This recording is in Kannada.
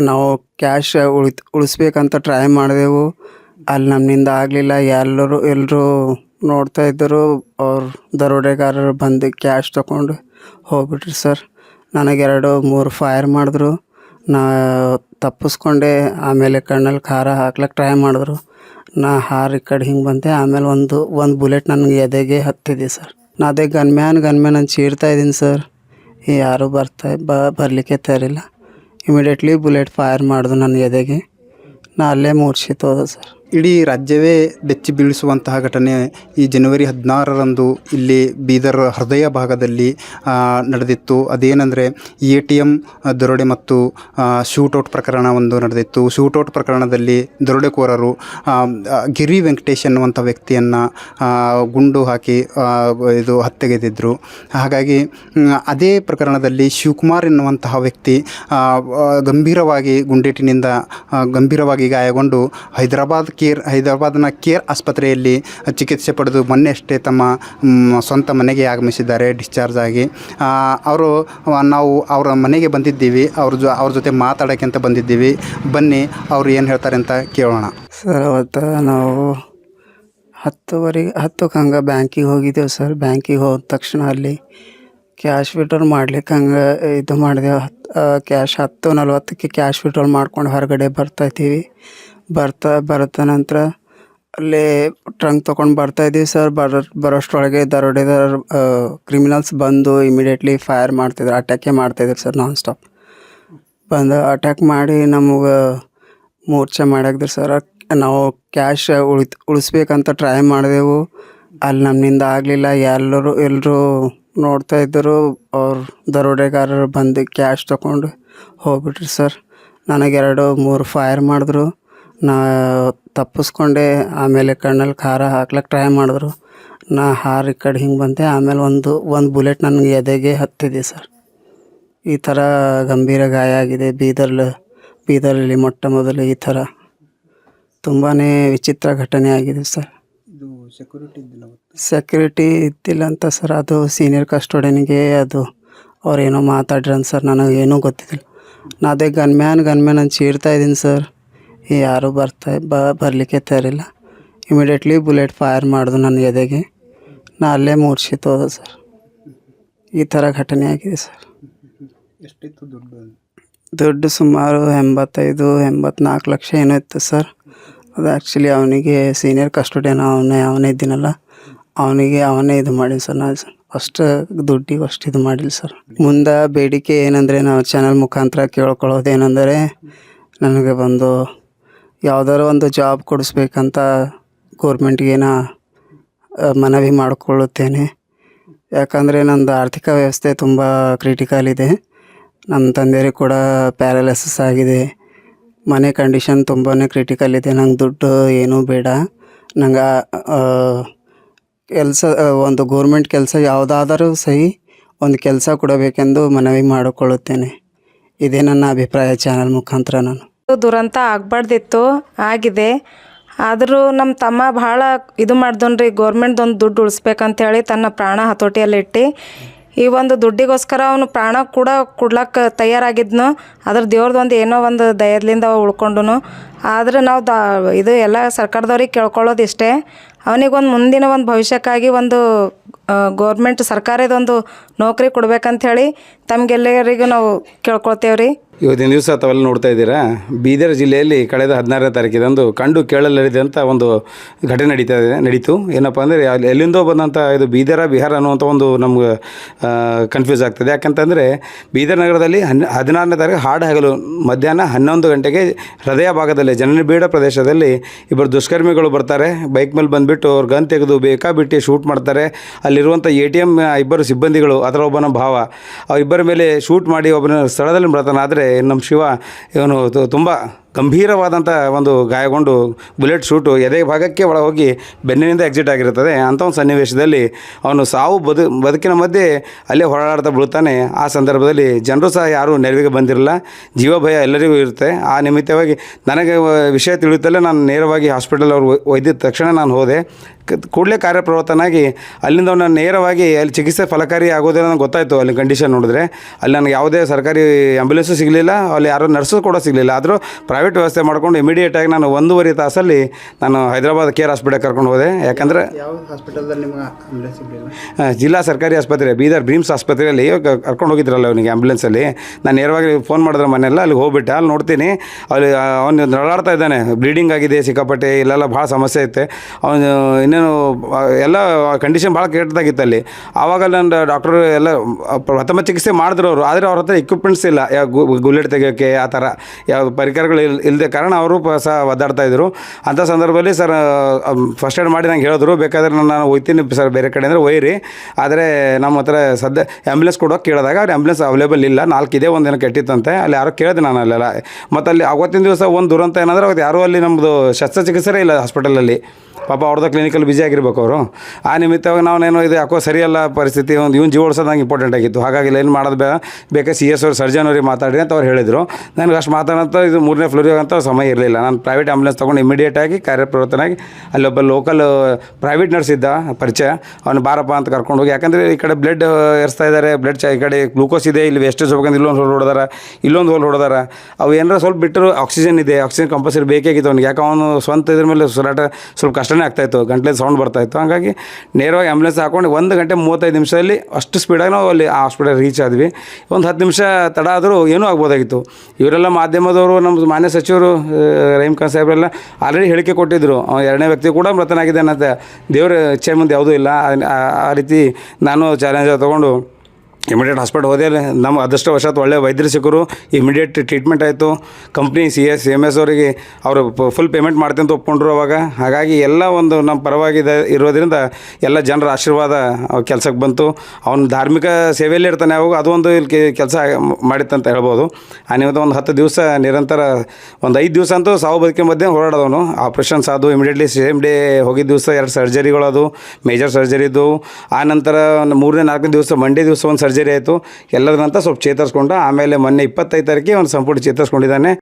ನಾವು ಕ್ಯಾಶ್ ಉಳಿತ್, ಉಳಿಸ್ಬೇಕಂತ ಟ್ರೈ ಮಾಡಿದೆವು. ಅಲ್ಲಿ ನಮ್ಮಿಂದ ಆಗಲಿಲ್ಲ. ಎಲ್ಲರೂ ಎಲ್ಲರೂ ನೋಡ್ತಾ ಇದ್ದರು. ಅವ್ರು ದರೋಡೆಗಾರರು ಬಂದು ಕ್ಯಾಶ್ ತೊಗೊಂಡು ಹೋಗ್ಬಿಟ್ರಿ ಸರ್. ನನಗೆ ಎರಡು ಮೂರು ಫೈರ್ ಮಾಡಿದ್ರು. ನಾ ತಪ್ಪಿಸ್ಕೊಂಡೆ. ಆಮೇಲೆ ಕಣ್ಣಲ್ಲಿ ಖಾರ ಹಾಕ್ಲಿಕ್ಕೆ ಟ್ರೈ ಮಾಡಿದ್ರು. ನಾ ಹಾರಿ ಕಡೆ ಹಿಂಗೆ ಬಂದೆ. ಆಮೇಲೆ ಒಂದು ಒಂದು ಬುಲೆಟ್ ನನಗೆ ಎದೆಗೆ ಹತ್ತಿದೆ ಸರ್. ನಾ ಅದೇ ಗನ್ಮ್ಯಾನ್ ಗನ್ಮ್ಯಾನ್ ಅಂತ ಚೀರ್ತಾ ಇದ್ದೀನಿ ಸರ್. ಯಾರೂ ಬರ್ತಾ ಬರಲಿಕ್ಕೆ ತಯಾರಿಲ್ಲ. ಇಮಿಡಿಯೇಟ್ಲಿ ಬುಲೆಟ್ ಫೈರ್ ಮಾಡಿದ್ರು ನನ್ನ ಎದೆಗೆ. ನಾ ಅಲ್ಲೇ ಮೂರ್ಛಿತ್ ಹೋದೆ ಸರ್ ಇಡೀ ರಾಜ್ಯವೇ ಬೆಚ್ಚಿ ಬೀಳಿಸುವಂತಹ ಘಟನೆ ಈ ಜನವರಿ ಹದಿನಾರರಂದು ಇಲ್ಲಿ ಬೀದರ್ ಹೃದಯ ಭಾಗದಲ್ಲಿ ನಡೆದಿತ್ತು. ಅದೇನೆಂದರೆ ಎ ಟಿ ಎಂ ದರೋಡೆ ಮತ್ತು ಶೂಟೌಟ್ ಪ್ರಕರಣ ಒಂದು ನಡೆದಿತ್ತು. ಶೂಟೌಟ್ ಪ್ರಕರಣದಲ್ಲಿ ದರೋಡೆಕೋರರು ಗಿರಿ ವೆಂಕಟೇಶ್ ಎನ್ನುವಂಥ ವ್ಯಕ್ತಿಯನ್ನು ಗುಂಡು ಹಾಕಿ ಇದು ಹತ್ಯೆಗೆದಿದ್ದರು ಹಾಗಾಗಿ ಅದೇ ಪ್ರಕರಣದಲ್ಲಿ ಶಿವಕುಮಾರ್ ಎನ್ನುವಂತಹ ವ್ಯಕ್ತಿ ಗಂಭೀರವಾಗಿ ಗುಂಡೇಟಿನಿಂದ ಗಂಭೀರವಾಗಿ ಗಾಯಗೊಂಡು ಹೈದರಾಬಾದ್ ಕೇರ್ ಹೈದರಾಬಾದ್ನ ಕೇರ್ ಆಸ್ಪತ್ರೆಯಲ್ಲಿ ಚಿಕಿತ್ಸೆ ಪಡೆದು ಮೊನ್ನೆ ಅಷ್ಟೇ ತಮ್ಮ ಸ್ವಂತ ಮನೆಗೆ ಆಗಮಿಸಿದ್ದಾರೆ ಡಿಸ್ಚಾರ್ಜ್ ಆಗಿ. ಅವರು, ನಾವು ಅವರ ಮನೆಗೆ ಬಂದಿದ್ದೀವಿ, ಅವ್ರ ಜೊ, ಅವ್ರ ಜೊತೆ ಮಾತಾಡೋಕ್ಕೆ ಅಂತ ಬಂದಿದ್ದೀವಿ. ಬನ್ನಿ, ಅವ್ರು ಏನು ಹೇಳ್ತಾರೆ ಅಂತ ಕೇಳೋಣ. ಸರ್, ಅವತ್ತು ನಾವು ಹತ್ತುವರೆಗೆ ಹತ್ತಕ್ಕೆ ಹಂಗೆ ಬ್ಯಾಂಕಿಗೆ ಹೋಗಿದ್ದೆವು ಸರ್. ಬ್ಯಾಂಕಿಗೆ ಹೋದ ತಕ್ಷಣ ಅಲ್ಲಿ ಕ್ಯಾಶ್ ವಿಡ್ರಾಲ್ ಮಾಡ್ಲಿಕ್ಕೆ ಹಂಗೆ ಇದು ಮಾಡಿದೆವು ಕ್ಯಾಶ್ ಹತ್ತು ನಲ್ವತ್ತಕ್ಕೆ ಕ್ಯಾಶ್ ವಿಡ್ರಾಲ್ ಮಾಡ್ಕೊಂಡು ಹೊರಗಡೆ ಬರ್ತಾಯಿದ್ದೀವಿ ಬರ್ತಾ ಬರ್ತಾ ನಂತರ ಅಲ್ಲಿ ಟ್ರಂಕ್ ತೊಗೊಂಡು ಬರ್ತಾಯಿದ್ದೀವಿ ಸರ್ ಬರೋ ಬರೋಷ್ಟೊಳಗೆ ದರೋಡೆದಾರ ಕ್ರಿಮಿನಲ್ಸ್ ಬಂದು ಇಮಿಡಿಯೇಟ್ಲಿ ಫೈರ್ ಮಾಡ್ತಿದ್ರು ಅಟ್ಯಾಕೇ ಮಾಡ್ತಾಯಿದ್ರು ಸರ್ ನಾನ್ ಸ್ಟಾಪ್ ಬಂದು ಅಟ್ಯಾಕ್ ಮಾಡಿ ನಮಗೆ ಮೂರ್ಛೆ ಮಾಡಾಕ್ದ್ರು ಸರ್ ನಾವು ಕ್ಯಾಶ್ ಉಳಿತ್, ಉಳಿಸ್ಬೇಕಂತ ಟ್ರೈ ಮಾಡಿದೆವು. ಅಲ್ಲಿ ನಮ್ಮಿಂದ ಆಗಲಿಲ್ಲ. ಎಲ್ಲರೂ ಎಲ್ಲರೂ ನೋಡ್ತಾ ಇದ್ದರು. ಅವ್ರು ದರೋಡೆಗಾರರು ಬಂದು ಕ್ಯಾಶ್ ತೊಗೊಂಡು ಹೋಗ್ಬಿಟ್ರು ಸರ್ ನನಗೆ ಎರಡು, ಮೂರು ಫೈರ್ ಮಾಡಿದ್ರು. ನಾ ತಪ್ಪಿಸ್ಕೊಂಡೆ ಆಮೇಲೆ ಕಣ್ಣಲ್ಲಿ ಖಾರ ಹಾಕ್ಲಿಕ್ಕೆ ಟ್ರೈ ಮಾಡಿದ್ರು. ನಾ ಹಾರಿ ಕಡೆ ಹಿಂಗೆ ಬಂದೆ ಆಮೇಲೆ ಒಂದು ಒಂದು ಬುಲೆಟ್ ನನಗೆ ಎದೆಗೆ ಹತ್ತಿದೆ ಸರ್. ಈ ಥರ ಗಂಭೀರ ಗಾಯ ಆಗಿದೆ ಬೀದರ್ಲ ಬೀದರಲ್ಲಿ ಮೊಟ್ಟ ಮೊದಲು ಈ ಥರ. ತುಂಬಾ ವಿಚಿತ್ರ ಘಟನೆ ಆಗಿದೆ ಸರ್. ಇದು ಸೆಕ್ಯೂರಿಟಿ ಇದ್ದಿಲ್ಲ ಸೆಕ್ಯೂರಿಟಿ ಇದ್ದಿಲ್ಲ ಅಂತ ಸರ್ ಅದು ಸೀನಿಯರ್ ಕಸ್ಟೋಡಿಯನ್ಗೆ ಅದು ಅವ್ರೇನೋ ಮಾತಾಡ್ರಂತ ಸರ್ ನನಗೆ ಏನೂ ಗೊತ್ತಿದ್ದಿಲ್ಲ. ನಾ ಅದೇ ಗನ್ಮ್ಯಾನ್ ಗನ್ಮ್ಯಾನ್ ಅಂತ ಚೀರ್ತಾ ಇದ್ದೀನಿ ಸರ್. ಯಾರೂ ಬರ್ತಾ ಬ ಬರಲಿಕ್ಕೆ ತಯಾರಿಲ್ಲ. ಇಮಿಡಿಯೇಟ್ಲಿ ಬುಲೆಟ್ ಫೈರ್ ಮಾಡಿದ್ರು ನನ್ನ ಎದೆಗೆ. ನಾ ಅಲ್ಲೇ ಮೂರ್ಛಿತ್ ಹೋದೆ ಸರ್. ಈ ಥರ ಘಟನೆ ಆಗಿದೆ ಸರ್. ಎಷ್ಟಿತ್ತು ದುಡ್ಡು ದುಡ್ಡು ಸುಮಾರು ಎಂಬತ್ತೈದು ಎಂಬತ್ನಾಲ್ಕು ಲಕ್ಷ ಏನೋ ಇತ್ತು ಸರ್. ಅದು ಆ್ಯಕ್ಚುಲಿ ಅವನಿಗೆ ಸೀನಿಯರ್ ಕಸ್ಟೋಡಿಯನ್ ಅವನೇ ಅವನೇ ಇದ್ದೀನಲ್ಲ. ಅವನಿಗೆ ಅವನೇ ಇದು ಮಾಡಿ ಸರ್ ನಾ ಅಷ್ಟು ದುಡ್ಡಿಗೆ ಅಷ್ಟು ಇದು ಮಾಡಿಲ್ಲ ಸರ್. ಮುಂದೆ ಬೇಡಿಕೆ ಏನಂದರೆ ನಾವು ಚಾನಲ್ ಮುಖಾಂತರ ಕೇಳ್ಕೊಳ್ಳೋದೇನೆಂದರೆ ನನಗೆ ಬಂದು ಯಾವುದಾದ್ರು ಒಂದು ಜಾಬ್ ಕೊಡಿಸ್ಬೇಕಂತ ಗೋರ್ಮೆಂಟ್ಗೆ ನಾ ಮನವಿ ಮಾಡಿಕೊಳ್ಳುತ್ತೇನೆ. ಯಾಕಂದರೆ ನಂದು ಆರ್ಥಿಕ ವ್ಯವಸ್ಥೆ ತುಂಬ ಕ್ರಿಟಿಕಲ್ ಇದೆ. ನಮ್ಮ ತಂದೆಯರಿಗೆ ಕೂಡ ಪ್ಯಾರಾಲಿಸಿಸ್ ಆಗಿದೆ. ಮನೆ ಕಂಡೀಷನ್ ತುಂಬಾ ಕ್ರಿಟಿಕಲ್ ಇದೆ. ನಂಗೆ ದುಡ್ಡು ಏನೂ ಬೇಡ. ನಂಗೆ ಕೆಲಸ ಒಂದು ಗೋರ್ಮೆಂಟ್ ಕೆಲಸ ಯಾವುದಾದರೂ ಸಹಿ ಒಂದು ಕೆಲಸ ಕೊಡಬೇಕೆಂದು ಮನವಿ ಮಾಡಿಕೊಳ್ಳುತ್ತೇನೆ. ಇದೇ ನನ್ನ ಅಭಿಪ್ರಾಯ ಚಾನಲ್ ಮುಖಾಂತರ ನಾನು. ದುರಂತ ಆಗ್ಬಾರ್ದಿತ್ತು, ಆಗಿದೆ. ಆದರೂ ನಮ್ಮ ತಮ್ಮ ಭಾಳ ಇದು ಮಾಡ್ದನ್ರಿ, ಗೌರ್ಮೆಂಟ್ದೊಂದು ದುಡ್ಡು ಉಳಿಸ್ಬೇಕಂತೇಳಿ ತನ್ನ ಪ್ರಾಣ ಹತೋಟಿಯಲ್ಲಿಟ್ಟು. ಈ ಒಂದು ದುಡ್ಡಿಗೋಸ್ಕರ ಅವನು ಪ್ರಾಣ ಕೂಡ ಕೊಡ್ಲಕ್ಕೆ ತಯಾರಾಗಿದ್ನು. ಅದ್ರ ದೇವ್ರದ್ದು ಒಂದು ಏನೋ ಒಂದು ದಯದಿಂದ ಉಳ್ಕೊಂಡು ಆದ್ರೆ ನಾವು ದ, ಇದು ಎಲ್ಲ ಸರ್ಕಾರದವ್ರಿಗೆ ಕೇಳ್ಕೊಳ್ಳೋದು ಇಷ್ಟೇ. ಅವನಿಗೊಂದು ಮುಂದಿನ ಒಂದು ಭವಿಷ್ಯಕ್ಕಾಗಿ ಒಂದು ಗೌರ್ಮೆಂಟ್ ಸರ್ಕಾರದೊಂದು ನೌಕರಿ ಕೊಡ್ಬೇಕಂಥೇಳಿ ತಮಗೆಲ್ಲರಿಗೂ ನಾವು ಕೇಳ್ಕೊಳ್ತೇವೆ ರೀ ಇವತ್ತಿನ ದಿವಸ ತಾವೆಲ್ಲ ನೋಡ್ತಾ ಇದ್ದೀರಾ? ಬೀದರ್ ಜಿಲ್ಲೆಯಲ್ಲಿ ಕಳೆದ ಹದಿನಾರನೇ ತಾರೀಕಿದಂದು ಕಂಡು ಕೇಳಲರಿದಂಥ ಒಂದು ಘಟನೆ ನಡೀತಾ ಇದೆ, ನಡೀತು. ಏನಪ್ಪ ಅಂದರೆ ಅಲ್ಲಿ ಎಲ್ಲಿಂದೋ ಬಂದಂಥ ಇದು ಬೀದರ, ಬಿಹಾರ ಅನ್ನುವಂಥ ಒಂದು ನಮ್ಗೆ ಕನ್ಫ್ಯೂಸ್ ಆಗ್ತದೆ. ಯಾಕಂತಂದರೆ ಬೀದರ್ ನಗರದಲ್ಲಿ ಹನ್, ಹದಿನಾರನೇ ತಾರೀಕು ಹಾಡು ಹಗಲು ಮಧ್ಯಾಹ್ನ ಹನ್ನೊಂದು ಗಂಟೆಗೆ ಹೃದಯ ಭಾಗದಲ್ಲಿ, ಜನನಿಬಿಡ ಪ್ರದೇಶದಲ್ಲಿ ಇಬ್ಬರು ದುಷ್ಕರ್ಮಿಗಳು ಬರ್ತಾರೆ. ಬೈಕ್ ಮೇಲೆ ಬಂದುಬಿಟ್ಟು ಅವ್ರು ಗನ್ ತೆಗೆದು ಬೇಕಾಬಿಟ್ಟು ಶೂಟ್ ಮಾಡ್ತಾರೆ. ಅಲ್ಲಿರುವಂಥ ಎ ಟಿ ಎಂ ಇಬ್ಬರು ಸಿಬ್ಬಂದಿಗಳು, ಅದರ ಒಬ್ಬನ ಭಾವ. ಆ ಇಬ್ಬರ ಮೇಲೆ ಶೂಟ್ ಮಾಡಿ ಒಬ್ಬನ ಸ್ಥಳದಲ್ಲಿ ಮೃತನಾದರೆ ನಮ್ಮ ಶಿವ ಇವನು ತುಂಬ ಗಂಭೀರವಾದಂಥ ಒಂದು ಗಾಯಗೊಂಡು ಬುಲೆಟ್ ಶೂಟು ಎದೆ ಭಾಗಕ್ಕೆ ಒಳ ಹೋಗಿ ಬೆನ್ನಿನಿಂದ ಎಕ್ಸಿಟ್ ಆಗಿರುತ್ತದೆ. ಅಂಥ ಒಂದು ಸನ್ನಿವೇಶದಲ್ಲಿ ಅವನು ಸಾವು ಬದು, ಬದುಕಿನ ಮಧ್ಯೆ ಅಲ್ಲೇ ಹೋರಾಡ್ತಾ ಬೀಳ್ತಾನೆ. ಆ ಸಂದರ್ಭದಲ್ಲಿ ಜನರು ಸಹ ಯಾರೂ ನೆರವಿಗೆ ಬಂದಿರಲ್ಲ. ಜೀವ ಭಯ ಎಲ್ಲರಿಗೂ ಇರುತ್ತೆ. ಆ ನಿಮಿತ್ತವಾಗಿ ನನಗೆ ವಿಷಯ ತಿಳಿಯುತ್ತಲೇ ನಾನು ನೇರವಾಗಿ ಹಾಸ್ಪಿಟಲ್ ಅವರು ಒಯ್ದಿದ ತಕ್ಷಣ ನಾನು ಹೋದೆ. ಕೂಡಲೇ ಕಾರ್ಯಪ್ರವೃತ್ತನಾಗಿ ಅಲ್ಲಿಂದ ನಾನು ನೇರವಾಗಿ ಅಲ್ಲಿ ಚಿಕಿತ್ಸೆ ಫಲಕಾರಿ ಆಗೋದಿಲ್ಲ ನನಗೆ ಗೊತ್ತಾಯಿತು ಅಲ್ಲಿ ಕಂಡೀಷನ್ ನೋಡಿದ್ರೆ. ಅಲ್ಲಿ ನನಗೆ ಯಾವುದೇ ಸರ್ಕಾರಿ ಆ್ಯಂಬುಲೆನ್ಸು ಸಿಗಲಿಲ್ಲ. ಅಲ್ಲಿ ಯಾರೋ ನರ್ಸು ಕೂಡ ಸಿಗಲಿಲ್ಲ. ಆದರೂ ಪ್ರೈವೇಟ್ ವ್ಯವಸ್ಥೆ ಮಾಡ್ಕೊಂಡು ಇಮಿಡಿಯೇಟಾಗಿ ನಾನು ಒಂದೂವರೆ ತಾಸಲ್ಲಿ ನಾನು ಹೈದರಾಬಾದ್ ಕೇರ್ ಹಾಸ್ಪಿಟಲ್ ಕರ್ಕೊಂಡು ಹೋದೆ. ಯಾಕಂದರೆ ಯಾವ ಹಾಸ್ಪಿಟಲ್ದಲ್ಲಿ ನಿಮ್ಗೆ ಆಂಬುಲೆನ್ಸ್ ಸಿಗಲಿಲ್ಲ? ಆ, ಜಿಲ್ಲಾ ಸರ್ಕಾರಿ ಆಸ್ಪತ್ರೆ ಬೀದರ್ ಬ್ರೀಮ್ಸ್ ಆಸ್ಪತ್ರೆಯಲ್ಲಿ ಕರ್ಕೊಂಡು ಹೋಗಿದ್ರಲ್ಲ ಅವನಿಗೆ ಆ್ಯಂಬುಲೆನ್ಸಲ್ಲಿ ನಾನು ನೇರವಾಗಿ ಫೋನ್ ಮಾಡಿದ್ರೆ ಮನೆಯಲ್ಲ ಅಲ್ಲಿಗೆ ಹೋಗ್ಬಿಟ್ಟೆ. ಅಲ್ಲಿ ನೋಡ್ತೀನಿ ಅಲ್ಲಿ ಅವನು ನಡಾಡ್ತಾ ಇದ್ದಾನೆ. ಬ್ಲೀಡಿಂಗ್ ಆಗಿದೆ ಸಿಕ್ಕಾಪಟ್ಟೆ ಇಲ್ಲೆಲ್ಲ ಭಾಳ ಸಮಸ್ಯೆ ಐತೆ. ಅವನು ಇನ್ನೇನು ಎಲ್ಲ ಕಂಡೀಷನ್ ಭಾಳ ಕೆಟ್ಟದಾಗಿತ್ತು ಅಲ್ಲಿ. ಆವಾಗ ನನ್ನ ಡಾಕ್ಟ್ರು ಎಲ್ಲ ಪ್ರಥಮ ಚಿಕಿತ್ಸೆ ಮಾಡಿದ್ರು ಅವರು. ಆದರೆ ಅವ್ರ ಹತ್ರ ಇಕ್ವಿಪ್ಮೆಂಟ್ಸ್ ಇಲ್ಲ. ಯಾವ ಗುಲ್ಲೆಟ್ ತೆಗಿಯೋಕ್ಕೆ ಆ ಥರ. ಯಾವ ಪರಿಕರಗಳು ಇಲ್ ಇಲ್ಲದೆ ಕಾರಣ ಅವರು ಸಹ ಒದ್ದಾಡ್ತಾ ಇದ್ದರು ಅಂಥ ಸಂದರ್ಭದಲ್ಲಿ ಸರ್ ಫಸ್ಟ್ ಏಡ್ ಮಾಡಿ ನಂಗೆ ಹೇಳಿದ್ರು. ಬೇಕಾದ್ರೆ ನಾನು ಹೋಗ್ತೀನಿ ಸರ್ ಬೇರೆ ಕಡೆ ಅಂದರೆ ಒಯ್ಯಿರಿ ಆದರೆ ನಮ್ಮ ಹತ್ರ ಸದ್ಯ ಆ್ಯಂಬುಲೆನ್ಸ್ ಕೊಡೋಕೆ ಕೇಳಿದಾಗ ಅವ್ರು ಆ್ಯಂಬುಲೆನ್ಸ್ ಅವೈಲೇಬಲ್ ಇಲ್ಲ. ನಾಲ್ಕಿದೆ ಒಂದು ದಿನ ಕೆಟ್ಟಿತ್ತಂತೆ. ಅಲ್ಲಿ ಯಾರೋ ಕೇಳಿದೆ ನಾನು ಅಲ್ಲೆಲ್ಲ. ಮತ್ತು ಅಲ್ಲಿ ಅವತ್ತಿನ ದಿವಸ ಒಂದು ದುರಂತ ಏನಂದ್ರೆ ಅವತ್ತು ಯಾರೂ ಅಲ್ಲಿ ನಮ್ಮದು ಶಸ್ತ್ರಚಿಕಿತ್ಸೆ ಇಲ್ಲ ಹಾಸ್ಪಿಟಲಲ್ಲಿ ಪಾಪ ಅವ್ರದ್ದು ಕ್ಲಿನಿಕಲ್ಲಿ ಬಿಜಿ ಆಗಿರ್ಬೇಕು ಅವರು. ಆ ನಿಮಿತ್ತವಾಗಿ ನಾವೇನೋ ಇದು ಯಾಕೋ ಸರಿಯಲ್ಲ ಪರಿಸ್ಥಿತಿ, ಒಂದು ಇವ್ನು ಜೀವ ಉಳಿಸೋದು ಇಂಪಾರ್ಟೆಂಟ್ ಆಗಿತ್ತು. ಹಾಗಾಗಿ ಏನು ಮಾಡೋದು ಬೇ ಬೇಕಾ ಸಿ ಎಸ್ ಅವ್ರು ಸರ್ಜನ್ ಅವ್ರಿಗೆ ಮಾತಾಡಿ ಅಂತ ಅವ್ರು ಹೇಳಿದರು. ನನಗೆ ಅಷ್ಟು ಮಾತಾಡೋಂಥ ಇದು ಮೂರನೇ ಅಂತ ಸಮಯ ಇರಲಿಲ್ಲ. ನಾನು ಪ್ರೈವೇಟ್ ಆ್ಯಂಬುಲೆನ್ಸ್ ತೊಗೊಂಡು ಇಮಿಡಿಯೇಟಾಗಿ ಕಾರ್ಯಪ್ರವರ್ತನಾಗಿ ಅಲ್ಲೊಬ್ಬ ಲೋಕಲ್ ಪ್ರೈವೇಟ್ ನರ್ಸ್ ಇದ್ದ, ಪರಿಚಯ. ಅವನು ಬಾರಪ್ಪ ಅಂತ ಕರ್ಕೊಂಡು ಹೋಗಿ. ಯಾಕಂದರೆ ಈ ಕಡೆ ಬ್ಲಡ್ ಏರಿಸ್ತಾ ಇದ್ದಾರೆ ಬ್ಲಡ್ ಚ ಈ ಕಡೆ ಗ್ಲೂಕೋಸ್ ಇದೆ, ಇಲ್ಲಿ ವೇಸ್ಟೇಜ್ ಹೋಗ್ಬೇಕಂದ್ರೆ ಇಲ್ಲೊಂದು ಹೋಲ್ ಹೊಡೆದಾರ, ಇಲ್ಲೊಂದು ಹೋಲ್ ಹೊಡೆದಾರ. ಅವು ಏನಾರ ಸ್ವಲ್ಪ ಬಿಟ್ಟರು ಆಕ್ಸಿಜನ್ ಇದೆ ಆಕ್ಸಿಜನ್ ಕಂಪಲ್ಸರಿ ಬೇಕಾಗಿತ್ತು ಅವ್ನಿಗೆ. ಯಾಕೆ ಅವನು ಸ್ವಂತ ಇದ್ರ ಮೇಲೆ ಸುರಾಟ, ಸ್ವಲ್ಪ ಕಷ್ಟನೇ ಆಗ್ತಾಯಿತ್ತು ಗಂಟ್ಲೆ ಸೌಂಡ್ ಬರ್ತಾಯಿತ್ತು ಹಾಗಾಗಿ ನೇರವಾಗಿ ಆ್ಯಂಬುಲೆನ್ಸ್ ಹಾಕೊಂಡು ಒಂದು ಗಂಟೆ ಮೂವತ್ತೈದು ನಿಮಿಷದಲ್ಲಿ ಅಷ್ಟು ಸ್ಪೀಡಾಗಿ ನಾವು ಅಲ್ಲಿ ಆ ಹಾಸ್ಪಿಟಲ್ ರೀಚ್ ಆದ್ವಿ. ಒಂದು ಹತ್ತು ನಿಮಿಷ ತಡ ಆದರೂ ಏನೂ ಆಗ್ಬೋದಾಗಿತ್ತು. ಇವರೆಲ್ಲ ಮಾಧ್ಯಮದವರು ನಮ್ಮ ಮಾನ್ಯ ಸಚಿವರು ಆ, ರಹೀಮ್ ಖಾನ್ ಸಾಹೇಬ್ರೆಲ್ಲ ಆಲ್ರೆಡಿ ಹೇಳಿಕೆ ಕೊಟ್ಟಿದ್ದರು ಎರಡನೇ ವ್ಯಕ್ತಿ ಕೂಡ ಮೃತನಾಗಿದ್ದೆ ಅಂತ ದೇವರ ಇಚ್ಛೆ ಮುಂದೆ ಯಾವುದೂ ಇಲ್ಲ. ಆ ರೀತಿ ನಾನು ಚಾಲೆಂಜ್ ತೊಗೊಂಡು ಇಮಿಡಿಯೇಟ್ ಹಾಸ್ಪಿಟಲ್ ಹೋದೆ ನಮ್ಮ ಅದೃಷ್ಟವಶಾತ್ ಒಳ್ಳೆ ವೈದ್ಯರು ಸಿಕ್ಕರು. ಇಮಿಡಿಯೇಟ್ ಟ್ರೀಟ್ಮೆಂಟ್ ಆಯಿತು. Company C S M S ಅವರಿಗೆ ಅವರು ಫುಲ್ ಪೇಮೆಂಟ್ ಮಾಡ್ತೀನಿ ಅಂತ ಒಪ್ಕೊಂಡ್ರು ಅವಾಗ. ಹಾಗಾಗಿ ಎಲ್ಲ ಒಂದು ನಮ್ಮ ಪರವಾಗಿದೆ ಇರೋದ್ರಿಂದ ಎಲ್ಲ ಜನರ ಆಶೀರ್ವಾದ ಕೆಲಸಕ್ಕೆ ಬಂತು. ಅವನು ಧಾರ್ಮಿಕ ಸೇವೆಯಲ್ಲಿ ಇರ್ತಾನೆ ಅವಾಗ ಒಂದು ಇಲ್ಲಿ ಕೆಲಸ ಮಾಡಿತ್ತಂತ ಹೇಳ್ಬೋದು. ಆ ನಿಮಿತ್ತ ಒಂದು ಹತ್ತು ದಿವಸ ನಿರಂತರ ಒಂದು ಐದು ದಿವಸ ಅಂತೂ ಸಾವು ಬದುಕಿನ ಮಧ್ಯೆ ಹೋರಾಡೋದವನು. ಆಪ್ರೇಷನ್ಸ್ ಅದು ಇಮಿಡಿಯೇಟ್ಲಿ ಸೇಮ್ ಡೇ ಹೋಗಿದ್ದ ದಿವಸ ಎರಡು ಸರ್ಜರಿಗಳು ಅದು ಮೇಜರ್ ಸರ್ಜರಿ ಆನಂತರ ನಂತರ ಮೂರನೇ ನಾಲ್ಕನೇ ದಿವಸ ಮಂಡೇ ದಿವಸ ಒಂದು ಸರ್ಜರಿ ಆಯಿತು ಎಲ್ಲದ ನಂತರ ಸ್ವಲ್ಪ ಚೇತರಿಸ್ಕೊಂಡ ಆಮೇಲೆ ಮೊನ್ನೆ ಇಪ್ಪತ್ತೈದು ತಾರೀಕಿಗೆ ಒಂದು ಸಂಪುಟ ಚೇತರಿಸ್ಕೊಂಡಿದ್ದಾನೆ.